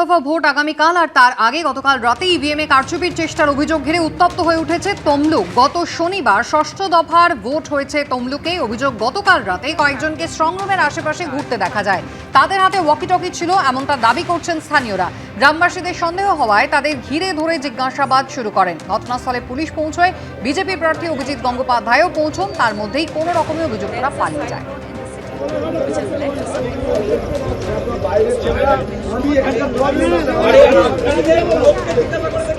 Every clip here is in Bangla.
দফা ভোট আগামীকাল আর তার আগে গতকাল রাতে ইভিএম এ কারচুপির চেষ্টার অভিযোগ ঘিরে উত্তপ্ত হয়ে উঠেছে তমলুক। গত শনিবার ষষ্ঠ দফার ভোট হয়েছে তমলুকে। অভিযোগ গতকাল রাতে কয়েকজনকে স্ট্রংরুমের আশেপাশে ঘুরতে দেখা যায়। তাদের হাতে ওয়াকিটকি ছিল এমন এমনটা দাবি করছেন স্থানীয়রা। গ্রামবাসীদের সন্দেহ হওয়ায় তাদের ঘিরে ধরে জিজ্ঞাসাবাদ শুরু করেন। ঘটনাস্থলে পুলিশ পৌঁছয়। বিজেপি প্রার্থী অভিজিৎ গঙ্গোপাধ্যায়ও পৌঁছন। তার মধ্যেই কোনো রকমের অভিযুক্তরা পালিয়ে যায়। হ্যাঁ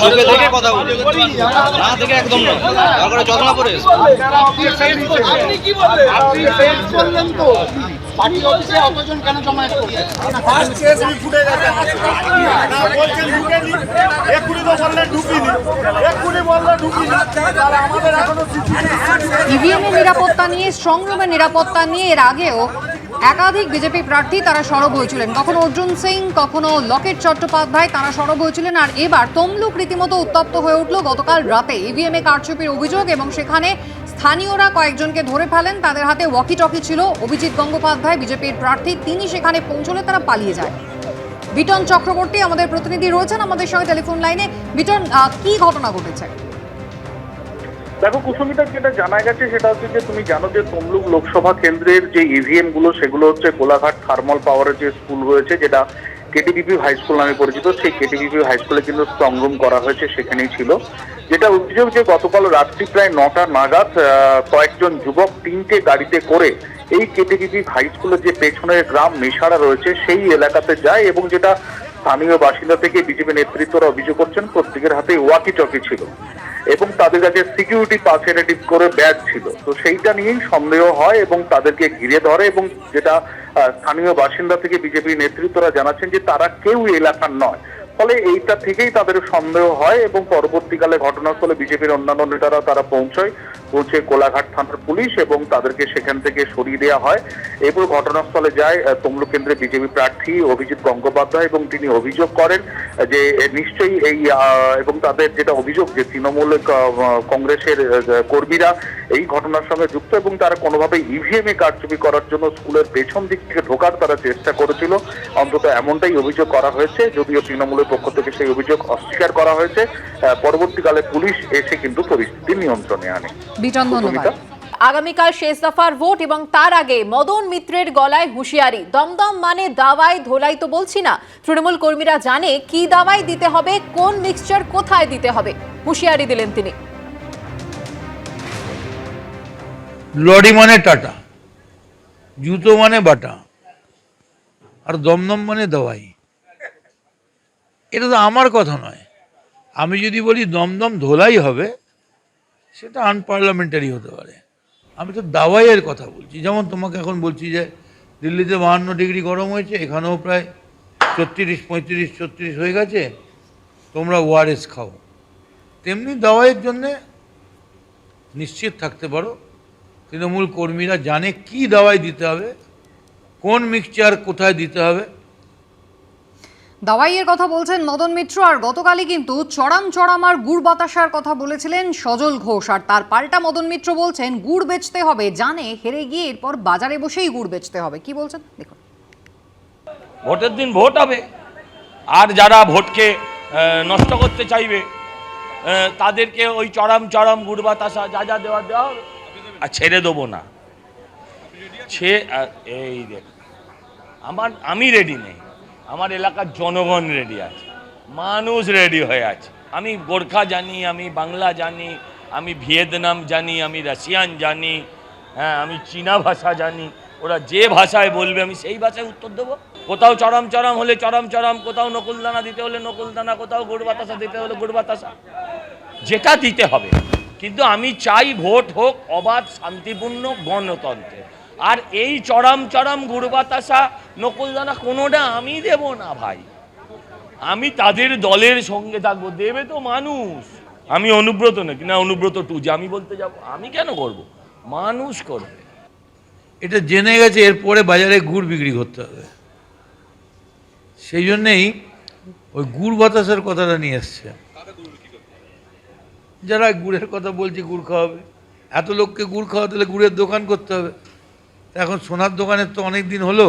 চোখে দেখে কথা বলি না দেখে একদম না। দরকার চশমা পরে এসো। আপনি কি বললেন? আপনি ফেল করলেন তো। পার্টি অফিসে অতজন কেন জমায়েত করলেন? ফার্স্ট কেস ফুটে গেছে। না বলছেন ঢুকেনি। এক্ষুনি তো বললেন ঢুকিনি। এক্ষুনি বললে ঢুকিনি। আমাদের এখনও ইভিএম এর নিরাপত্তা নিয়ে স্ট্রংরুমের নিরাপত্তা নিয়ে এর আগেও একাধিক বিজেপি প্রার্থী তারা সরব হয়েছিলেন। কখনো অর্জুন সিং, কখনো লকেট চট্টোপাধ্যায় তারা সরব হয়েছিলেন। আর এবার তমলুক রীতিমতো উত্তপ্ত হয়ে উঠল গতকাল রাতে। ইভিএম এ কারচুপির অভিযোগ এবং সেখানে স্থানীয়রা কয়েকজনকে ধরে ফেলেন। তাদের হাতে ওয়াকি টকি ছিল। অভিজিৎ গঙ্গোপাধ্যায়, বিজেপির প্রার্থী, তিনি সেখানে পৌঁছলে তারা পালিয়ে যায়। বিটন চক্রবর্তী আমাদের প্রতিনিধি রয়েছেন। আমাদের সঙ্গে টেলিফোন লাইনে। বিটন কি ঘটনা ঘটেছে? দেখো কুসুমিতা যেটা জানা গেছে সেটা হচ্ছে যে তুমি জানো যে তমলুক লোকসভা কেন্দ্রের যে ইভিএমগুলো, সেগুলো হচ্ছে কোলাঘাট থার্মাল পাওয়ারের যে স্কুল রয়েছে, যেটা কেটিবিপি হাই স্কুল নামে পরিচিত, সেই কেটিবিপি হাই স্কুলে কিন্তু স্ট্রং রুম করা হয়েছে, সেখানেই ছিল। যেটা অভিযোগ যে গতকাল রাত্রি প্রায় নটা নাগাদ কয়েকজন যুবক তিনটে গাড়িতে করে এই কেটিবিপি হাই স্কুলের যে পেছনের গ্রাম মেশারা রয়েছে, সেই এলাকাতে যায় এবং যেটা স্থানীয় বাসিন্দা থেকে বিজেপি নেতৃত্বরা অভিযোগ করছেন, প্রত্যেকের হাতে ওয়াকি টকি ছিল। এবং তাদের কাছে সিকিউরিটি পার্সেন্টেটিভ করে ব্যাগ ছিল। তো সেইটা নিয়েই সন্দেহ হয় এবং তাদেরকে ঘিরে ধরে এবং যেটা স্থানীয় বাসিন্দা থেকে বিজেপি নেতৃত্বরা জানাচ্ছেন যে তারা কেউ এলাকার নয়। ফলে এইটা থেকেই তাদের সন্দেহ হয় এবং পরবর্তীকালে ঘটনাস্থলে বিজেপির অন্যান্য নেতারা তারা পৌঁছয়। পৌঁছে কোলাঘাট থানার পুলিশ এবং তাদেরকে সেখান থেকে সরিয়ে দেওয়া হয়। এরপর ঘটনাস্থলে যায় তমলুক কেন্দ্রে বিজেপি প্রার্থী অভিজিৎ গঙ্গোপাধ্যায় এবং তিনি অভিযোগ করেন যে নিশ্চয়ই এই এবং তাদের যেটা অভিযোগ যে তৃণমূল কংগ্রেসের কর্মীরা এই ঘটনার সঙ্গে যুক্ত এবং তারা কোনোভাবে ইভিএম এ কারচুপি করার জন্য স্কুলের পেছন দিক থেকে ঢোকার তারা চেষ্টা করেছিল। অন্তত এমনটাই অভিযোগ করা হয়েছে, যদিও তৃণমূলের পক্ষ থেকে সেই অভিযোগ অস্বীকার করা হয়েছে। পরবর্তীকালে পুলিশ এসে কিন্তু পরিস্থিতি নিয়ন্ত্রণে আনে। বিটন ধন্যবাদ আগামীকাল শেষ দফার ভোট এবং তার আগে মদন মিত্রের গলায় হুঁশিয়ারি। দমদম মানে দাওয়াই ধোলাই তো বলছি না। তৃণমূল কর্মীরা জানে কি দাওয়াই দিতে হবে কোন মিক্সচার কোথায় দিতে হবে। হুঁশিয়ারি দিলেন তিনি। লরি মানে টাটা জুতো মানে বাটা আর দমদম মানে দাওয়াই। এটা তো আমার কথা নয়। আমি যদি বলি দমদম ধোলাই হবে সেটা আনপার্লামেন্টারি হতে পারে। আমি তো দাওয়াইয়ের কথা বলছি। যেমন তোমাকে এখন বলছি যে দিল্লিতে বাহান্ন ডিগ্রি গরম হয়েছে, এখানেও প্রায় ছত্রিশ, পঁয়ত্রিশ, ছত্রিশ হয়ে গেছে, তোমরা ওআরএস খাও। তেমনি দাওয়াইয়ের জন্যে নিশ্চিত থাকতে পারো, তৃণমূল কর্মীরা জানে কি দাওয়াই দিতে হবে, কোন মিক্সচার কোথায় দিতে হবে দাওয়াইয়ের কথা বলছেন মদন মিত্র আর গতকালই কিন্তু চড়াম চড়াম আর গুড় বাতাসার কথা বলেছিলেন সজল ঘোষ। আর তার পাল্টা মদন মিত্র বলছেন, গুড় বেচতে হবে, জানে, হেরে গিয়ে এরপর বাজারে বসেই গুড় বেচতে হবে। কি বলছেন? দেখুন। ভোটের দিন ভোট হবে। আর যারা ভোটকে নষ্ট করতে চাইবে তাদেরকে ওই চড়াম চড়াম গুড় বাতাসা যা যা দেওয়া দেওয়া। আর ছেড়ে দেবো না। ছে এই আমার, আমি রেডি নেই। আমার এলাকার জনগণ রেডি আছে। মানুষ রেডি হয়ে আছে। আমি গোর্খা জানি, আমি বাংলা জানি, আমি ভিয়েতনাম জানি, আমি রাশিয়ান জানি হ্যাঁ আমি চীনা ভাষা জানি। ওরা যে ভাষায় বলবে, আমি সেই ভাষায় উত্তর দেবো। কোথাও চরম চরম হলে চরম চরম, কোথাও নকুলদানা দিতে হলে নকুলদানা, কোথাও গুড় বাতাসা দিতে হলে গুড় বাতাসা। যেটা দিতে হবে। কিন্তু আমি চাই ভোট হোক, অবাধ, শান্তিপূর্ণ গণতন্ত্রে আর এই চরম চরম গুড় বাতাসা নকুলদানা কোনোটা আমি দেব না ভাই। আমি তাদের দলের সঙ্গে থাকব, দেবে তো মানুষ। আমি অনুব্রত নাকি না অনুব্রত টু, যে আমি বলতে যাব, আমি কেন করব? মানুষ করবে। এটা জেনে গেছে, এরপরে বাজারে গুড় বিক্রি করতে হবে। সেই জন্যেই ওই গুড় বাতাসের কথাটা নিয়ে এসছে যারা গুড়ের কথা বলছে, গুড় খাওয়াবে। এত লোককে গুড় খাওয়াতে হলে গুড়ের দোকান করতে হবে। এখন সোনার দোকানের তো অনেক দিন হলো